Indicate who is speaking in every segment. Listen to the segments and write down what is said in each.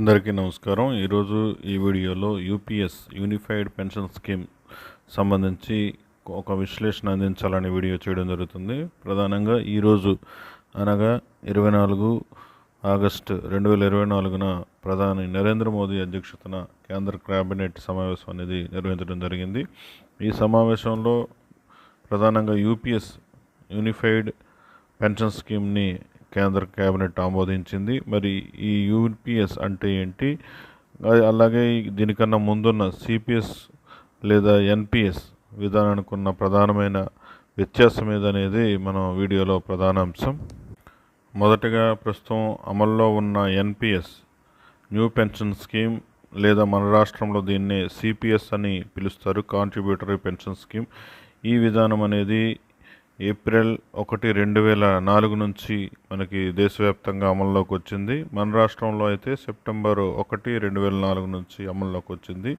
Speaker 1: అందరికీ నమస్కారం. ఈరోజు ఈ వీడియోలో యూపీఎస్ యూనిఫైడ్ పెన్షన్ స్కీమ్ సంబంధించి ఒక విశ్లేషణ అందించాలని వీడియో చేయడం జరుగుతుంది. ప్రధానంగా ఈరోజు అనగా ఇరవై నాలుగు ఆగస్టు రెండు వేల ఇరవై నాలుగున ప్రధాని నరేంద్ర మోదీ అధ్యక్షతన కేంద్ర క్యాబినెట్ సమావేశం అనేది నిర్వహించడం జరిగింది. ఈ సమావేశంలో ప్రధానంగా యూపీఎస్ యూనిఫైడ్ పెన్షన్ స్కీమ్ని కేంద్ర కేబినెట్ ఆమోదించింది. మరి ఈ యూపీఎస్ అంటే ఏంటి? అలాగే దీనికన్నా ముందున్న సిపిఎస్ లేదా ఎన్పిఎస్ విధానానికి ఉన్న ప్రధానమైన వ్యత్యాసం ఏదనేది మనం వీడియోలో ప్రధాన అంశం. మొదటగా ప్రస్తుతం అమల్లో ఉన్న ఎన్పిఎస్ న్యూ పెన్షన్ స్కీమ్ లేదా మన రాష్ట్రంలో దీన్నే సిపిఎస్ అని పిలుస్తారు కాంట్రిబ్యూటరీ పెన్షన్ స్కీమ్. ఈ విధానం అనేది ఏప్రిల్ ఒకటి రెండు వేల నాలుగు నుంచి మనకి దేశవ్యాప్తంగా అమల్లోకి వచ్చింది. మన రాష్ట్రంలో అయితే సెప్టెంబర్ ఒకటి రెండు వేల నాలుగు నుంచి అమల్లోకి వచ్చింది.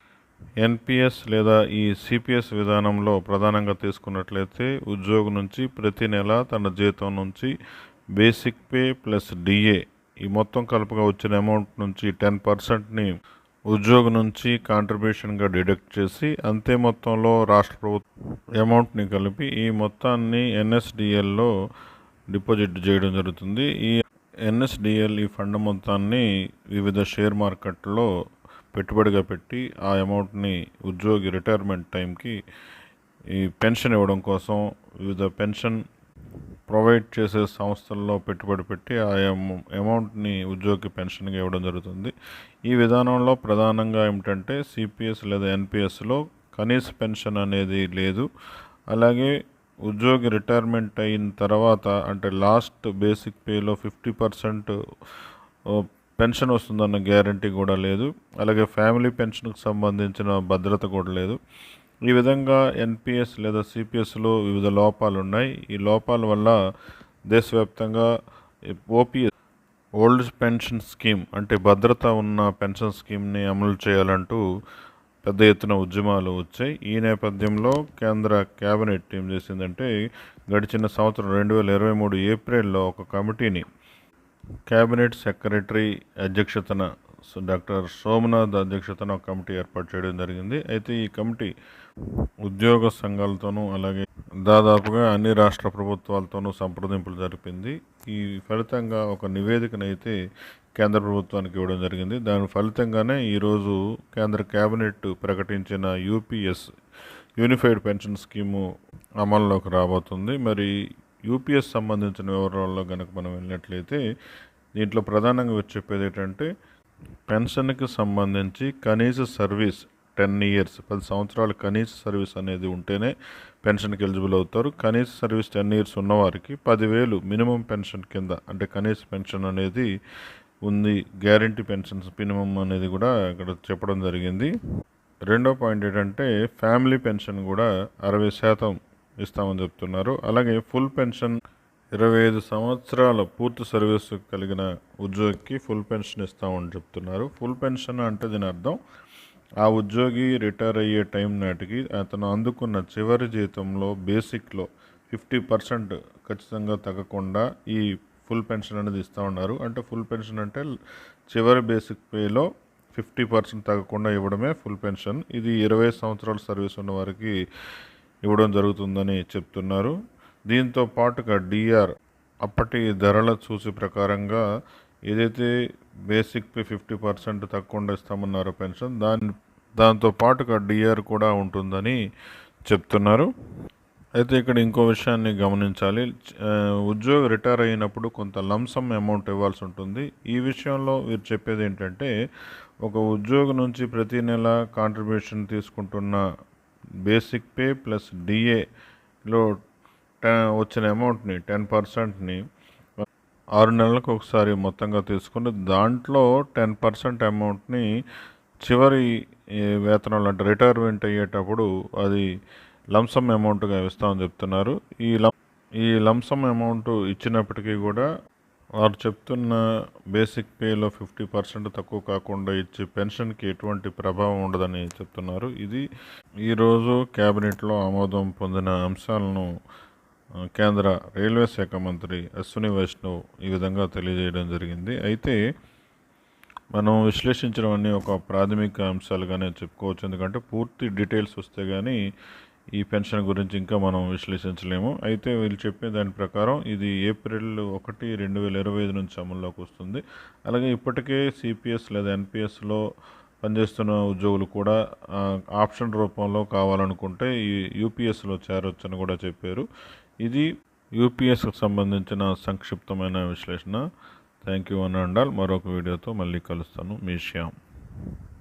Speaker 1: ఎన్పిఎస్ లేదా ఈ సిపిఎస్ విధానంలో ప్రధానంగా తీసుకున్నట్లయితే ఉద్యోగి నుంచి ప్రతి నెల తన జీతం నుంచి బేసిక్ పే ప్లస్ డిఏ ఈ మొత్తం కలుపుగా వచ్చిన అమౌంట్ నుంచి టెన్ పర్సెంట్ని ఉద్యోగం నుంచి కాంట్రిబ్యూషన్గా డిడక్ట్ చేసి అంతే మొత్తంలో రాష్ట్ర ప్రభుత్వం అమౌంట్ని కలిపి ఈ మొత్తాన్ని ఎన్ఎస్డిఎల్లో డిపాజిట్ చేయడం జరుగుతుంది. ఈ ఎన్ఎస్డిఎల్ ఈ ఫండ్ మొత్తాన్ని వివిధ షేర్ మార్కెట్లో పెట్టుబడిగా పెట్టి ఆ అమౌంట్ని ఉద్యోగి రిటైర్మెంట్ టైంకి ఈ పెన్షన్ ఇవ్వడం కోసం వివిధ పెన్షన్ ప్రొవైడ్ చేసే సంస్థల్లో పెట్టుబడి పెట్టి ఆ అమౌంట్ని ఉద్యోగి పెన్షన్గా ఇవ్వడం జరుగుతుంది. ఈ విధానంలో ప్రధానంగా ఏమిటంటే సిపిఎస్ లేదా ఎన్పిఎస్లో కనీస పెన్షన్ అనేది లేదు. అలాగే ఉద్యోగి రిటైర్మెంట్ అయిన తర్వాత అంటే లాస్ట్ బేసిక్ పేలో ఫిఫ్టీ పర్సెంట్ పెన్షన్ వస్తుందన్న గ్యారంటీ కూడా లేదు. అలాగే ఫ్యామిలీ పెన్షన్కి సంబంధించిన భద్రత కూడా లేదు. ఈ విధంగా ఎన్పిఎస్ లేదా సిపిఎస్లో వివిధ లోపాలు ఉన్నాయి ఈ లోపాల వల్ల దేశవ్యాప్తంగా ఓపీఎస్ ఓల్డ్ పెన్షన్ స్కీమ్ అంటే భద్రత ఉన్న పెన్షన్ స్కీమ్ని అమలు చేయాలంటూ పెద్ద ఎత్తున ఉద్యమాలు వచ్చాయి. ఈ నేపథ్యంలో కేంద్ర కేబినెట్ ఏం చేసిందంటే గడిచిన సంవత్సరం రెండు వేల ఇరవై మూడు ఏప్రిల్లో ఒక కమిటీని కేబినెట్ సెక్రటరీ అధ్యక్షతన సో డాక్టర్ సోమనాథ్ అధ్యక్షతన ఒక కమిటీ ఏర్పాటు చేయడం జరిగింది. అయితే ఈ కమిటీ ఉద్యోగ సంఘాలతోనూ అలాగే దాదాపుగా అన్ని రాష్ట్ర ప్రభుత్వాలతోనూ సంప్రదింపులు జరిపింది. ఈ ఫలితంగా ఒక నివేదికనైతే కేంద్ర ప్రభుత్వానికి ఇవ్వడం జరిగింది. దాని ఫలితంగానే ఈరోజు కేంద్ర కేబినెట్ ప్రకటించిన యూపీఎస్ యూనిఫైడ్ పెన్షన్ స్కీము అమల్లోకి రాబోతుంది. మరి యూపీఎస్ సంబంధించిన వివరాల్లో కనుక మనం వెళ్ళినట్లయితే దీంట్లో ప్రధానంగా వచ్చి చెప్పేది ఏంటంటే పెన్షన్కి సంబంధించి కనీస సర్వీస్ టెన్ ఇయర్స్ పది సంవత్సరాలు కనీస సర్వీస్ అనేది ఉంటేనే పెన్షన్కి ఎలిజిబుల్ అవుతారు. కనీస సర్వీస్ టెన్ ఇయర్స్ ఉన్నవారికి పదివేలు మినిమం పెన్షన్ కింద అంటే కనీస పెన్షన్ అనేది ఉంది గ్యారంటీ పెన్షన్స్ మినిమం అనేది కూడా ఇక్కడ చెప్పడం జరిగింది. రెండో పాయింట్ ఏంటంటే ఫ్యామిలీ పెన్షన్ కూడా అరవై శాతం ఇస్తామని చెప్తున్నారు. అలాగే ఫుల్ పెన్షన్ ఇరవై ఐదు సంవత్సరాల పూర్తి సర్వీస్ కలిగిన ఉద్యోగికి ఫుల్ పెన్షన్ ఇస్తామని చెప్తున్నారు. ఫుల్ పెన్షన్ అంటే దీని అర్థం ఆ ఉద్యోగి రిటైర్ అయ్యే టైం నాటికి అతను అందుకున్న చివరి జీతంలో బేసిక్లో ఫిఫ్టీ పర్సెంట్ ఖచ్చితంగా తగ్గకుండా ఈ ఫుల్ పెన్షన్ అనేది ఇస్తూ ఉన్నారు అంటే ఫుల్ పెన్షన్ అంటే చివరి బేసిక్ పేలో ఫిఫ్టీ పర్సెంట్ తగ్గకుండా ఇవ్వడమే ఫుల్ పెన్షన్. ఇది ఇరవై సంవత్సరాల సర్వీస్ ఉన్న వారికి ఇవ్వడం జరుగుతుందని చెప్తున్నారు. దీంతో పాటుగా డిఆర్ అప్పటి ధరల చూసి ప్రకారంగా ఏదైతే బేసిక్ పే ఫిఫ్టీ పర్సెంట్ తక్కువ ఇస్తామన్నారో పెన్షన్ దాని దాంతో పాటుగా డిఆర్ కూడా ఉంటుందని చెప్తున్నారు. అయితే ఇక్కడ ఇంకో విషయాన్ని గమనించాలి. ఉద్యోగి రిటైర్ అయినప్పుడు కొంత లంసమ్ అమౌంట్ ఇవ్వాల్సి ఉంటుంది. ఈ విషయంలో మీరు చెప్పేది ఏంటంటే ఒక ఉద్యోగి నుంచి ప్రతి నెల కాంట్రిబ్యూషన్ తీసుకుంటున్న బేసిక్ పే ప్లస్ డిఏలో వచ్చిన అమౌంట్ని టెన్ పర్సెంట్ని ఆరు నెలలకు ఒకసారి మొత్తంగా తీసుకుని దాంట్లో టెన్ పర్సెంట్ అమౌంట్ని చివరి వేతనాలు అంటే రిటైర్మెంట్ అయ్యేటప్పుడు అది లంసమ్ అమౌంట్గా ఇస్తామని చెప్తున్నారు. ఈ లం ఈ లంసమ్ అమౌంట్ ఇచ్చినప్పటికీ కూడా వారు చెప్తున్న బేసిక్ పేలో ఫిఫ్టీ పర్సెంట్ తక్కువ కాకుండా ఇచ్చే పెన్షన్కి ఎటువంటి ప్రభావం ఉండదని చెప్తున్నారు. ఇది ఈరోజు క్యాబినెట్లో ఆమోదం పొందిన అంశాలను కేంద్ర రైల్వే శాఖ మంత్రి అశ్విని వైష్ణవ్ ఈ విధంగా తెలియజేయడం జరిగింది. అయితే మనం విశ్లేషించడం ఒక ప్రాథమిక అంశాలుగానే చెప్పుకోవచ్చు. ఎందుకంటే పూర్తి డీటెయిల్స్ వస్తే కానీ ఈ పెన్షన్ గురించి ఇంకా మనం విశ్లేషించలేము. అయితే వీళ్ళు చెప్పే దాని ప్రకారం ఇది ఏప్రిల్ ఒకటి రెండు వేల ఇరవై ఐదు నుంచి అమల్లోకి వస్తుంది. అలాగే ఇప్పటికే సిపిఎస్ లేదా ఎన్పిఎస్లో పనిచేస్తున్న ఉద్యోగులు కూడా ఆప్షన్ రూపంలో కావాలనుకుంటే ఈ యూపీఎస్లో చేరొచ్చని కూడా చెప్పారు. ఇది యూపీఎస్కి సంబంధించిన సంక్షిప్తమైన విశ్లేషణ. థ్యాంక్ యూ అని అండాల్. మరొక వీడియోతో మళ్ళీ కలుస్తాను. మీ శ్యామ్.